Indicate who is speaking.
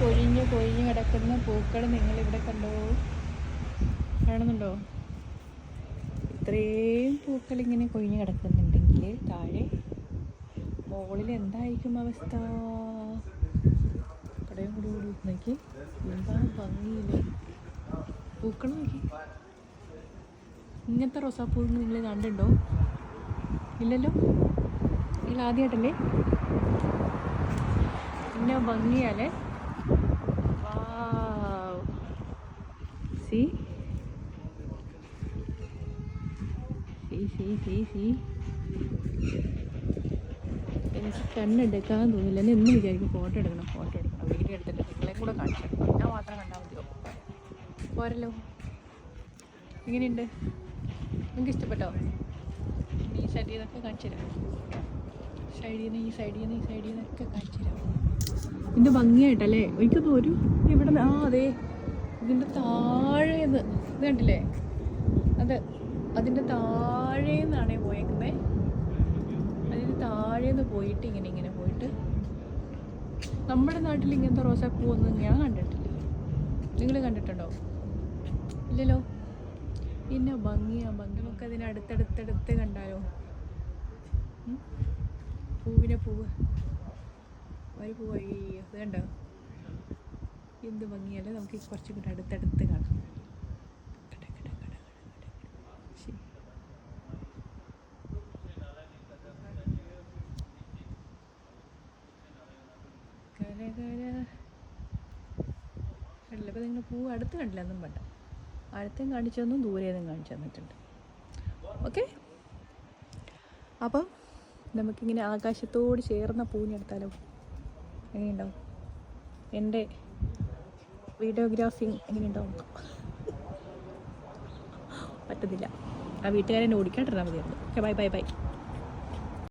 Speaker 1: കൊഴിഞ്ഞ് പൊഴിഞ്ഞ് കിടക്കുന്ന പൂക്കൾ നിങ്ങൾ ഇവിടെ കണ്ടോ? കാണുന്നുണ്ടോ? ഇത്രയും പൂക്കൾ ഇങ്ങനെ കൊഴിഞ്ഞ് കിടക്കുന്നുണ്ടെങ്കിൽ താഴെ മുകളിൽ എന്തായിരിക്കും അവസ്ഥ? കടയും കൂടി കൂടി നോക്കി. എന്താ ഭംഗിയില്ലേ പൂക്കൾ നോക്കി. ഇങ്ങനത്തെ റോസാപ്പൂ നിങ്ങൾ കണ്ടുണ്ടോ ഇല്ലല്ലോ? നിങ്ങൾ ആദ്യമായിട്ടല്ലേ പിന്നെ ഭംഗിയാലേ സി സി സി സി എനിക്ക് കണ്ണെടുക്കാൻ തോന്നില്ല. എന്നെ എന്നും വിചാരിക്കും ഫോട്ടോ എടുക്കണം ഫോട്ടോ എടുക്കണം. വീഡിയോ എടുത്തിട്ട് നിങ്ങളെ കൂടെ കാണിച്ചു ഞാൻ മാത്രം കണ്ടാൽ മതിയോ പോരല്ലോ. എങ്ങനെയുണ്ട്? നിങ്ങൾക്ക് ഇഷ്ടപ്പെട്ടോ? ഈ സൈഡിൽ നിന്നൊക്കെ കാണിച്ചു സൈഡിൽ നിന്ന് ഈ സൈഡിൽ നിന്ന് ഈ സൈഡിൽ നിന്നൊക്കെ കാണിച്ചു തരാം. ഇതിന്റെ ഭംഗിയായിട്ടല്ലേ? ഒരിക്കൽ ഒരു ഇവിടെ ആ അതെ. ഇതിന്റെ താഴേന്ന്. ഇത് കണ്ടില്ലേ? അത് അതിന്റെ താഴേന്നാണേ പോയേക്കുന്നത് അതിന് താഴേന്ന് പോയിട്ട് ഇങ്ങനെ ഇങ്ങനെ പോയിട്ട്. നമ്മുടെ നാട്ടിൽ ഇങ്ങനത്തെ റോസാപ്പൂ ഒന്നും ഞാൻ കണ്ടിട്ടില്ല. നിങ്ങൾ കണ്ടിട്ടുണ്ടോ? ഇല്ലല്ലോ. പിന്നെ ഭംഗിയാ ഭംഗി. നമുക്ക് അതിന് അടുത്തടുത്തടുത്ത് കണ്ടാലോ? പൂവിനെ പൂവ്. ഒരു പൂവ് കണ്ടോ? എന്ത് ഭംഗിയല്ലേ നമുക്ക് കുറച്ചും കൂടെ അടുത്തടുത്ത് കാണാം കട, കട, കട, കട, കട. ശരി. കര, കര. കണ്ടില്ല. അപ്പോൾ നിങ്ങൾ പൂ അടുത്ത് കണ്ടില്ല അതും വേണ്ട. അടുത്തും കാണിച്ചു തന്നു ദൂരേന്നും കാണിച്ചു തന്നിട്ടുണ്ട്. ഓക്കെ അപ്പം നമുക്കിങ്ങനെ ആകാശത്തോട് ചേർന്ന പൂഞ്ഞെടുത്താലോ എങ്ങനെയുണ്ടാവും? എന്റെ വീഡിയോഗ്രാഫിങ് എങ്ങനെയുണ്ടാവും. പറ്റത്തില്ല. ആ വീട്ടുകാരെന്നെ ഓടിക്കാണ്ടിരുന്നാൽ മതിയായിരുന്നു. Okay bye bye bye